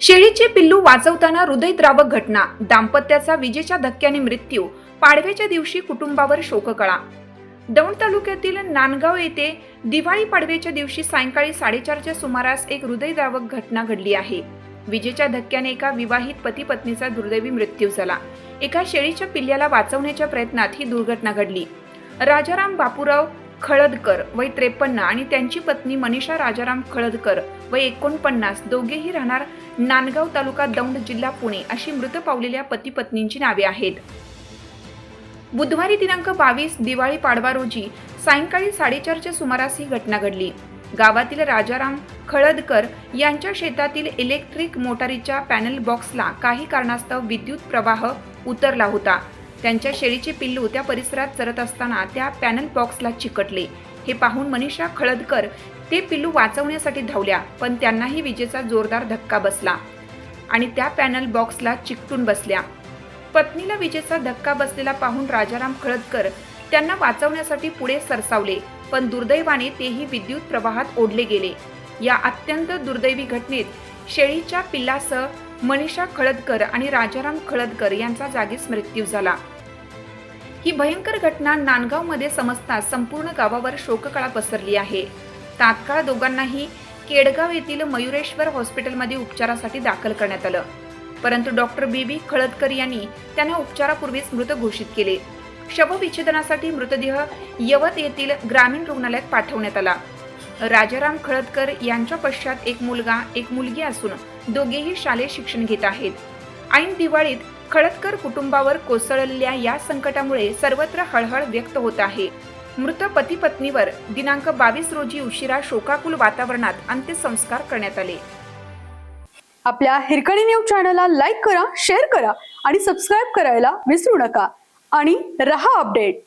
शेळीचे पिल्लू वाचवताना हृदयद्रावक घटना दाम्पत्याचा विजेच्या धक्क्याने मृत्यू पाडव्याच्या दिवशी कुटुंबावर शोककळा. दौंड तालुक्यातील नांदगाव येथे दिवाळी पाडव्याच्या दिवशी सायंकाळी साडेचारच्या सुमारास एक हृदयद्रावक घटना घडली आहे. विजेच्या धक्क्याने एका विवाहित पती पत्नीचा दुर्दैवी मृत्यू झाला. एका शेळीच्या पिल्ल्याला वाचवण्याच्या प्रयत्नात ही दुर्घटना घडली. राजाराम बापूराव खळदकर वय त्रेपन्न आणि त्यांची पत्नी मनीषा राजाराम खळदकर वय एकोणपन्नास. दोघेही राहणार नांदगाव तालुका दौंड जिल्हा पुणे अशी मृत पावलेल्या पती पत्नींची नावे आहेत. बुधवारी दिनांक बावीस दिवाळी पाडवा रोजी सायंकाळी साडेचारच्या सुमारास ही घटना घडली. गावातील राजाराम खळदकर यांच्या शेतातील इलेक्ट्रिक मोटारीच्या पॅनल बॉक्सला काही कारणास्तव विद्युत प्रवाह उतरला होता. त्यांच्या शेळीचे पिल्लू त्या परिसरात चरत असताना त्या पॅनल बॉक्सला चिकटले. हे पाहून मनीषा खळदकर ते पिल्लू वाचवण्यासाठी धावल्या पण त्यांनाही विजेचा जोरदार धक्का बसला आणि त्या पॅनल बॉक्सला चिकटून बसल्या. पत्नीला विजेचा धक्का बसलेला पाहून राजाराम खळदकर त्यांना वाचवण्यासाठी पुढे सरसावले पण दुर्दैवाने तेही विद्युत प्रवाहात ओढले गेले. या अत्यंत दुर्दैवी घटनेत शेळीच्या पिल्लासह मनीषा खळदकर आणि राजाराम खळदकर यांचा जागीच मृत्यू झाला. ही भयंकर घटना नांदगावमध्ये समजताच संपूर्ण गावावर शोककळा पसरली आहे. तात्काळ दोघांनाही केडगाव येथील मयुरेश्वर हॉस्पिटलमध्ये उपचारासाठी दाखल करण्यात आलं. परंतु डॉक्टर बी. बी. खळदकर यांनी त्यांना उपचारापूर्वीच मृत घोषित केले. शवविच्छेदनासाठी मृतदेह यवत येथील ग्रामीण रुग्णालयात पाठवण्यात आला. राजाराम खळदकर यांच्या पश्चात एक मुलगा एक मुलगी असून दोघेही शालेय शिक्षण घेत आहेत. ऐन दिवाळीत खळदकर कुटुंबावर कोसळलेल्या या संकटामुळे सर्वत्र हळहळ व्यक्त होत आहे. मृत पती पत्नीवर दिनांक बावीस रोजी उशिरा शोकाकुल वातावरणात अंत्यसंस्कार करण्यात आले. आपल्या हिरकणी न्यूज चॅनलला लाईक करा शेअर करा आणि सबस्क्राईब करायला विसरू नका. आणि रहा अपडेट.